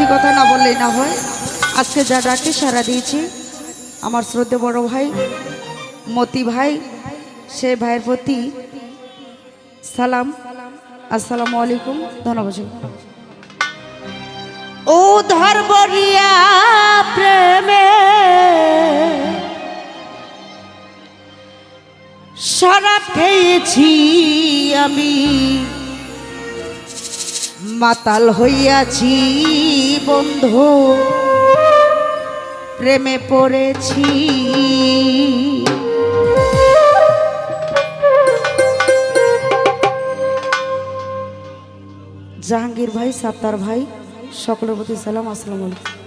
একটি কথা না বললেই না হয়। আজকে যা ডাকে সারা দিয়েছি। আমার শ্রদ্ধে বড় ভাই, মতি ভাই, সে ভাইয়ের প্রতি সালাম। আসসালামু আলাইকুম, ধন্যবাদ। ও ধর্মরিয়া প্রেমে শরাব খেয়েছি আমি। মাতাল হইয়াছি বন্ধু প্রেমে পড়েছি। জাহাঙ্গীর ভাই সাত্তার ভাই সকলের প্রতি সালাম আসসালাম আলাইকুম।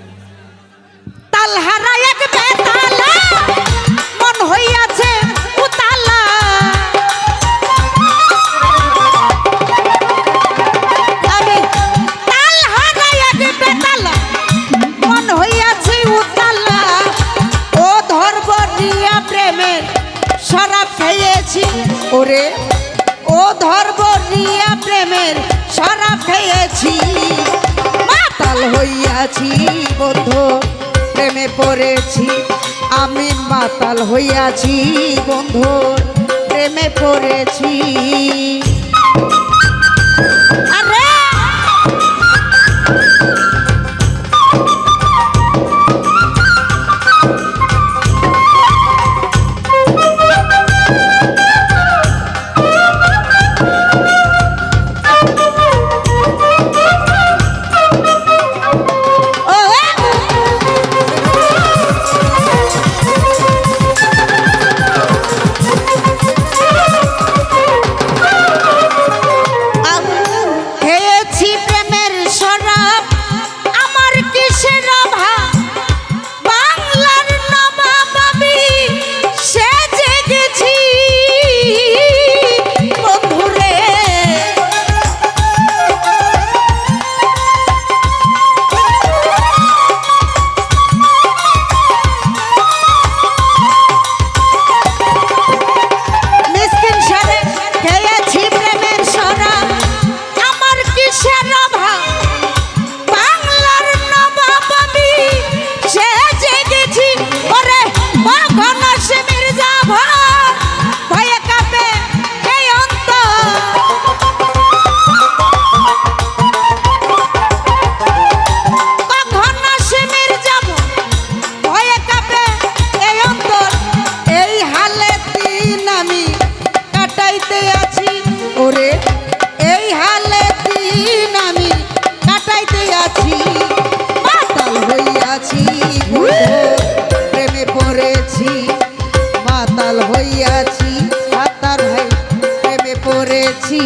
ওরে, ও ধর্ম নিয়া প্রেমের সারা খেয়েছি। মাতাল হইয়াছি বন্ধু, প্রেমে পড়েছি। আমি মাতাল হইয়াছি বন্ধু, প্রেমে পড়েছি। আছি মাতাল হইয়াছি প্রেমে পড়েছি মাতাল হইয়াছি সাতার ভাই প্রেমে পড়েছি।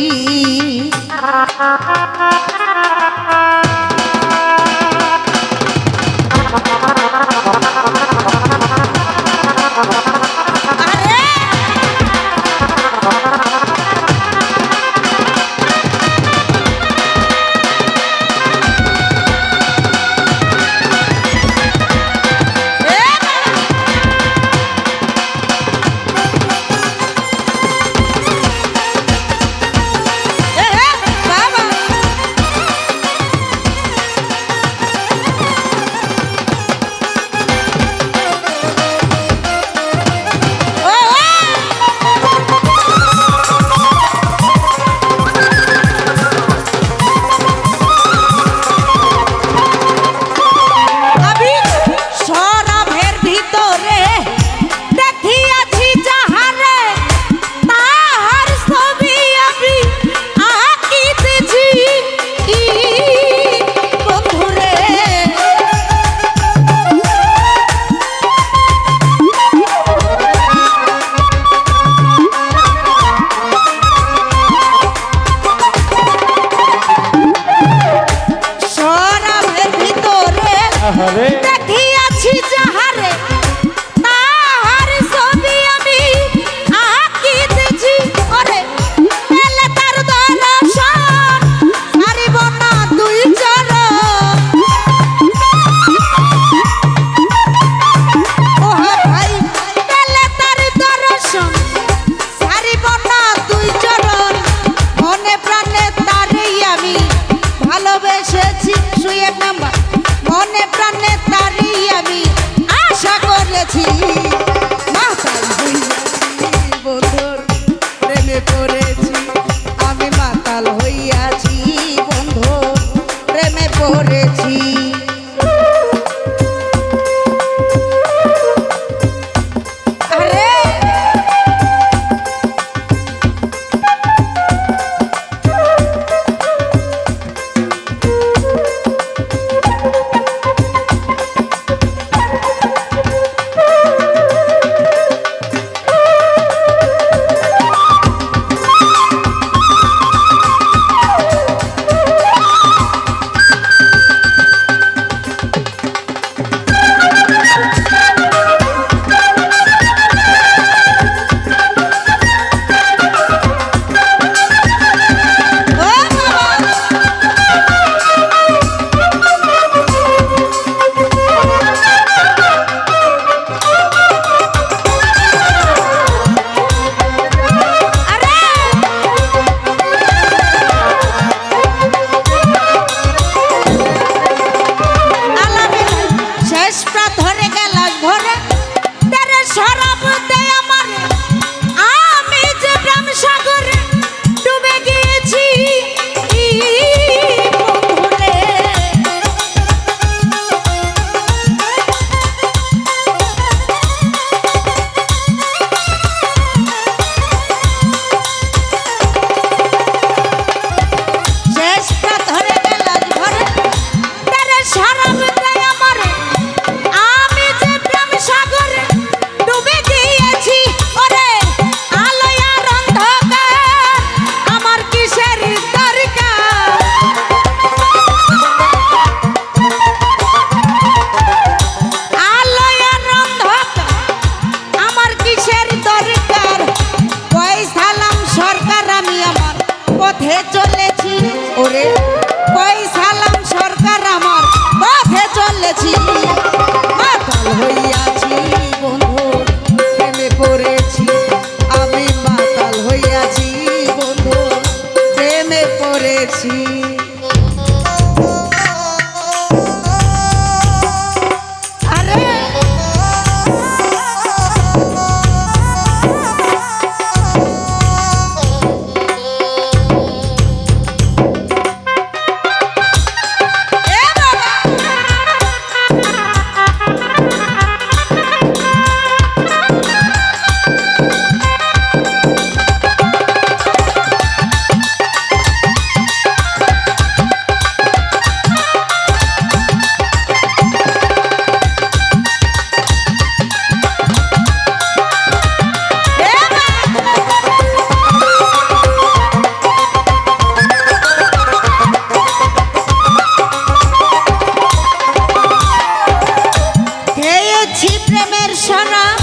এসেছি শুয়ে এক নাম্বার। মনে প্রাণে তারি আমি আশা করেছি। ভরে তার সারা খেয়েছি প্রেমের সোনা।